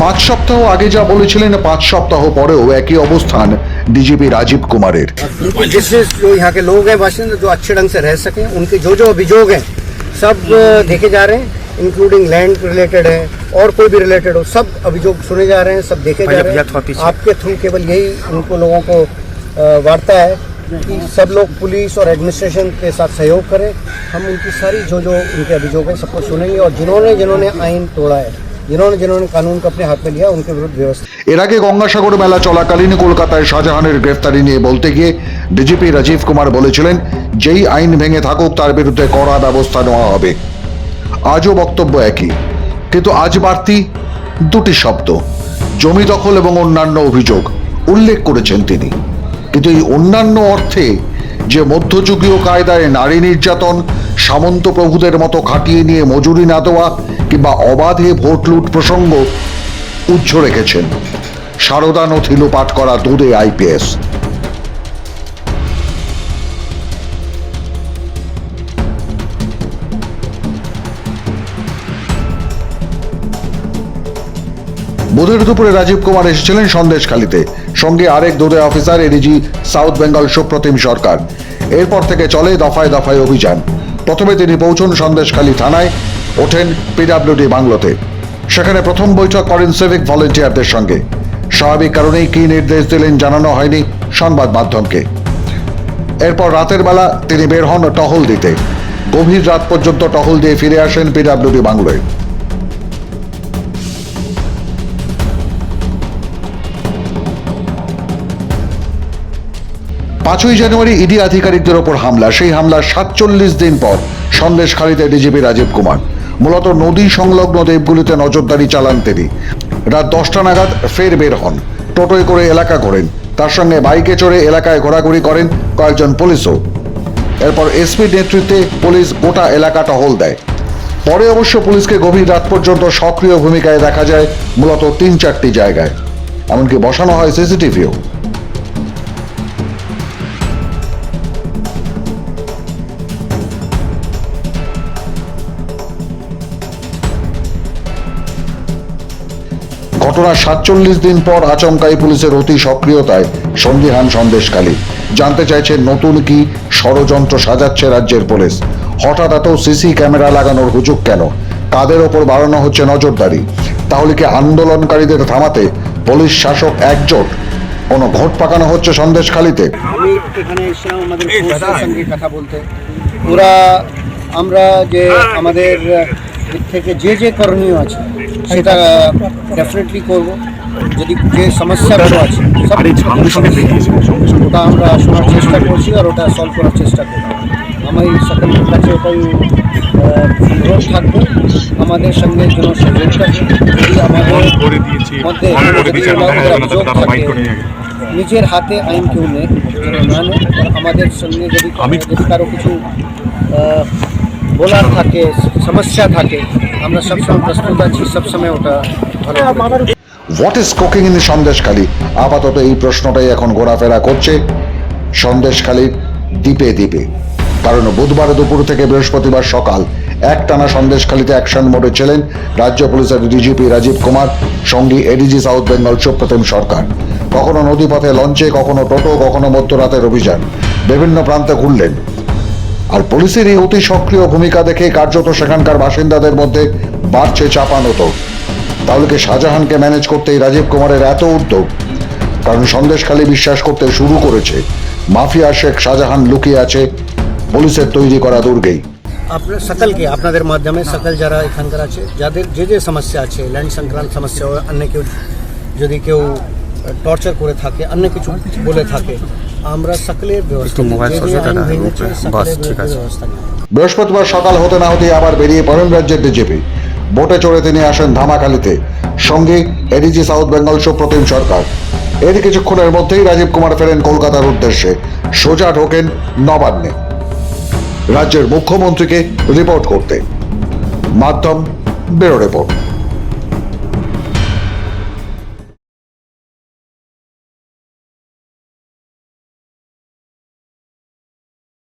পাঁচ সপ্তাহ আগে যা বলেছিলেন পাঁচ সপ্তাহ পরেও একই অবস্থান ডিজিপি রাজীব কুমারের क्योंकि जिससे जो यहाँ के लोग हैं बाशिंदे जो अच्छे ढंग से रह सकें उनके जो जो अभियोग हैं सब अ, देखे जा रहे हैं इंक्लूडिंग लैंड रिलेटेड है और कोई भी रिलेटेड हो सब अभियोग सुने जा रहे हैं सब देखे जा रहे हैं आपके थ्रू केवल यही उनको लोगों को अ, वार्ता है कि सब लोग पुलिस और एडमिनिस्ट्रेशन के साथ सहयोग करें हम उनकी सारी जो जो उनके अभियोग हैं सबको सुनेंगे और जिन्होंने जिन्होंने आइन तोड़ा है जिन्होंने जिन्होंने कानून को अपने हाथ में लिया उनके विरुद्ध व्यवस्था এর আগে গঙ্গাসাগর মেলা চলাকালীন কলকাতায় শাহজাহানের গ্রেফতারি নিয়ে বলতে গিয়ে ডিজিপি রাজীব কুমার বলেছিলেন যেই আইন ভেঙে থাকুক তার বিরুদ্ধে কড়া ব্যবস্থা নেওয়া হবে আজও বক্তব্য একই কিন্তু আজ বাড়তি দুটি শব্দ জমি দখল এবং অন্যান্য অভিযোগ উল্লেখ করেছেন তিনি কিন্তু এই অন্যান্য অর্থে যে মধ্যযুগীয় কায়দায় নারী নির্যাতন সামন্ত প্রভুদের মতো খাটিয়ে নিয়ে মজুরি না দেওয়া কিংবা অবাধে ভোট লুট প্রসঙ্গ উজ্জ্ব রেখেছেন। সারদা নথি লোপাট করা দুধে আইপিএস। বুধের দুপুরে রাজীব কুমার এসেছিলেন সন্দেশখালীতে। সঙ্গে আরেক দুধে officer, ADG, south Bengal Suprotim Sarkar. এরপর থেকে চলে দফায় দফায় অভিযান। প্রথমে তিনি পৌঁছন সন্দেশখালী থানায়, ওঠেন পিডাব্লিউডি বাংলোতে। সেখানে প্রথম বৈঠক করেন সিভিক ভলেন্টিয়ারদের সঙ্গে। স্বাভাবিক কারণেই কী নির্দেশ দিলেন জানানো হয়নি সংবাদ মাধ্যমকে। এরপর রাতের বেলা তিনি বের হন টহল দিতে। গভীর রাত পর্যন্ত টহল দিয়ে ফিরে আসেন পিডাব্লিউডি বাংলোয়। পাঁচই জানুয়ারি ইডি আধিকারিকদের ওপর হামলা। সেই হামলার সাতচল্লিশ দিন পর সন্দেশখালীতে ডিজিপি রাজীব কুমার। মূলত নদী সংলগ্ন দ্বীপগুলিতে নজরদারি চালান তিনি। রাত দশটা নাগাদ ফের বের হন। টোটোয় করে এলাকা ঘোরেন। তার সঙ্গে বাইকে চড়ে এলাকায় ঘোরাঘুরি করেন কয়েকজন পুলিশও। এরপর এসপির নেতৃত্বে পুলিশ গোটা এলাকা টহল দেয়। পরে অবশ্য পুলিশকে গভীর রাত পর্যন্ত সক্রিয় ভূমিকায় দেখা যায় মূলত তিন চারটি জায়গায়। এমনকি বসানো হয় সিসিটিভিও। ঘটনার সাতচল্লিশ দিন পর আচমকাই পুলিশের অতি সক্রিয়তায় সন্দিহান সন্দেশকালী জানতে চাইছে নতুন কি ষড়যন্ত্র সাজাচ্ছে রাজ্যের পুলিশ। হঠাৎ এত সিসি ক্যামেরা লাগানোর হুজুগ কেন? কাদের ওপর বাড়ানো হচ্ছে নজরদারি? তাহলে কি আন্দোলনকারীদের থামাতে পুলিশ শাসক একজোট? কোনো ভোট পাকানো হচ্ছে সন্দেশখালীতে? আমি এখানে এসেছিলাম আমাদের সঙ্গে কথা বলতে। ওরা আমরা যে আমাদের থেকে যে যে করণীয় আছে সেটা ডেফিনেটলি করব। যদি যে সমস্যাগুলো আছে ওটা আমরা শোনার চেষ্টা করছি আর ওটা সলভ করার চেষ্টা করব। আমি সকলের কাছে ওটাই অনুরোধ থাকবে। আমাদের সঙ্গে যেন যদি আমাদের মধ্যে অভিযোগ থাকে নিজের হাতে আইন কেউ নেই না আমাদের সঙ্গে যদি যদি কারও কিছু বলার থাকে, সমস্যা থাকে, আমরা সবসময় প্রস্তুত আছি, সবসময় ওটা ভালো what is cooking in Sandeshkhali আপাতত এই প্রশ্নটাই এখন ঘোরাফেরা করছে সন্দেশখালীর দ্বীপে দ্বীপে। কারণ বুধবার দুপুর থেকে বৃহস্পতিবার সকাল একটানা সন্দেশখালীতে অ্যাকশন মোডে ছিলেন রাজ্য পুলিশের ডিজিপি রাজীব কুমার, সঙ্গী এডিজি সাউথ বেঙ্গল সুপ্রতিম সরকার। কখনো নদীপথে লঞ্চে, কখনো টোটো, কখনো মধ্যরাতের অভিযান। বিভিন্ন প্রান্তে ঘুরলেন। আর পুলিশের এই অতি সক্রিয় ভূমিকা দেখে কার্যত সেখানকার বাসিন্দাদের মধ্যে বাড়ছে চাপানোতো তাহলে কি শাহজাহানকে ম্যানেজ করতেই রাজীব কুমারের এত উদ্যোগ? কারণ সন্দেশখালী বিশ্বাস করতে শুরু করেছে। মাফিয়া শেখ শাহজাহান লুকিয়ে আছে পুলিশের তৈরি করা দুর্গেই। আপনার সকলকে, আপনাদের মাধ্যমে সকল যারা এখানকার আছে, যাদের যে যে সমস্যা আছে ল্যান্ড সংক্রান্ত সমস্যা, অন্য কেউ যদি কেউ টর্চার করে থাকে, অন্য কিছু বলে থাকে আমরা সকলের ব্যবস্থা বৃহস্পতিবার সকাল হতে না হতেই আবার বেরিয়ে পড়েন রাজ্যের ডিজিপি। বোটে চড়ে তিনি আসেন ধামাখালিতে সঙ্গে এডিজি সাউথ বেঙ্গল সুপ্রতিম সরকার। এর কিছুক্ষণের মধ্যেই রাজীব কুমার ফেরেন কলকাতার উদ্দেশ্যে। সোজা ঢোকেন নবান্নে। রাজ্যের মুখ্যমন্ত্রীকে রিপোর্ট করতে। মাধ্যম ব্যুরো রিপোর্ট